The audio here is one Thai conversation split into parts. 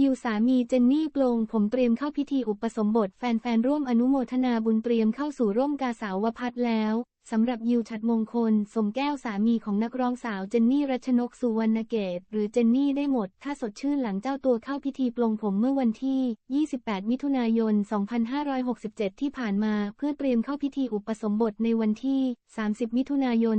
ยิวสามีเจนนี่ปลงผมเตรียมเข้าพิธีอุปสมบทแฟนๆร่วมอนุโมทนาบุญเตรียมเข้าสู่ร่มกาสาวพัดแล้ว สำหรับยิวฉัดมงคล สมแก้วสามีของนักร้องสาวเจนนี่รัชนกสุวรรณเกต หรือเจนนี่ได้หมด ถ้าสดชื่นหลังเจ้าตัวเข้าพิธีปลงผมเมื่อวันที่ 28 มิถุนายน 2567 ที่ผ่านมา เพื่อเตรียมเข้าพิธีอุปสมบทในวันที่ 30 มิถุนายน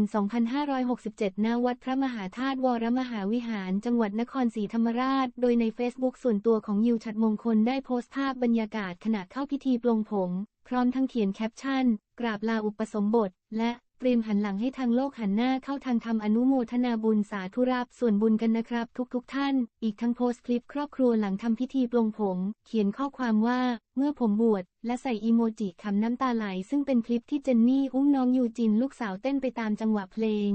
2567 ณ วัดพระมหาธาตุวรมหาวิหาร จังหวัดนครศรีธรรมราช โดยในเฟซบุ๊กส่วนตัวของยิวฉัดมงคลได้โพสต์ภาพบรรยากาศขณะเข้าพิธีปลงผมพร้อมทั้งเขียนแคปชั่น กราบลาอุปสมบท และเตรียมหันหลังให้ทางโลกหันหน้าเข้าทางทำอนุโมทนาบุญสาธุรับส่วนบุญกันนะครับ ทุกๆทท่าน อีกทั้งโพสต์คลิปครอบครัวหลังทำพิธีปลงผม เขียนข้อความว่า เมื่อผมบวชและใส่อีโมจิคำน้ำตาไหล ซึ่งเป็นคลิปที่เจนนี่อุ้มน้องยูจินลูกสาวเต้นไปตามจังหวะเพลง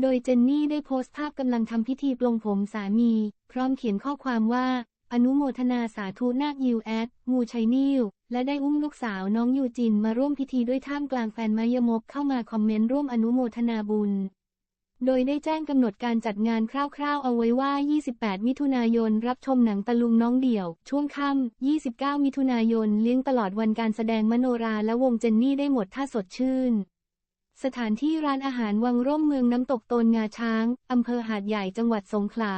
โดยเจนนี่ได้โพสต์ภาพกำลังทำพิธีปลงผมสามี พร้อมเขียนข้อความว่า อนุโมทนาสาธุนาคยิวแอดงูชัยนิว และได้อุ้มลูกสาวน้องยูจินมาร่วมพิธีด้วยท่ามกลางแฟนมายมกเข้ามาคอมเมนต์ร่วมอนุโมทนาบุญ โดยได้แจ้งกำหนดการจัดงานคร่าวๆ เอาไว้ว่า 28 มิถุนายน รับชมหนังตะลุงน้องเดี่ยว ช่วงค่ำ 29 มิถุนายน เลี้ยงตลอดวันการแสดงมโนราและวงเจนนี่ได้หมดท่าสดชื่นสถานที่ร้านอาหารวังร่มเมืองน้ำตกโตนงาช้าง อำเภอหาดใหญ่จังหวัดสงขลา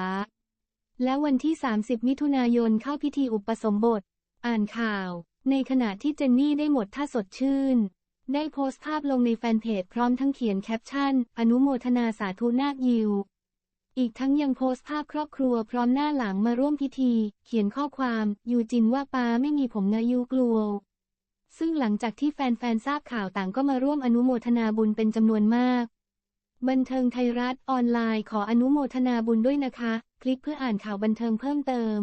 และวันที่ 30 มิถุนายนเข้าพิธีอุปสมบท อ่านข่าว ในขณะที่เจนนี่ได้หมดท่าสดชื่น ได้โพสต์ภาพลงในแฟนเพจพร้อมทั้งเขียนแคปชั่น อนุโมทนาสาธุนาคยิว อีกทั้งยังโพสต์ภาพครอบครัวพร้อมหน้าหลังมาร่วมพิธี เขียนข้อความ ยูจินว่าปาไม่มีผมนะยูกลัว ซึ่งหลังจากที่แฟนๆทราบข่าวต่างก็มาร่วมอนุโมทนาบุญเป็นจำนวนมากบันเทิงไทยรัฐออนไลน์ขออนุโมทนาบุญด้วยนะคะ คลิกเพื่ออ่านข่าวบันเทิงเพิ่มเติม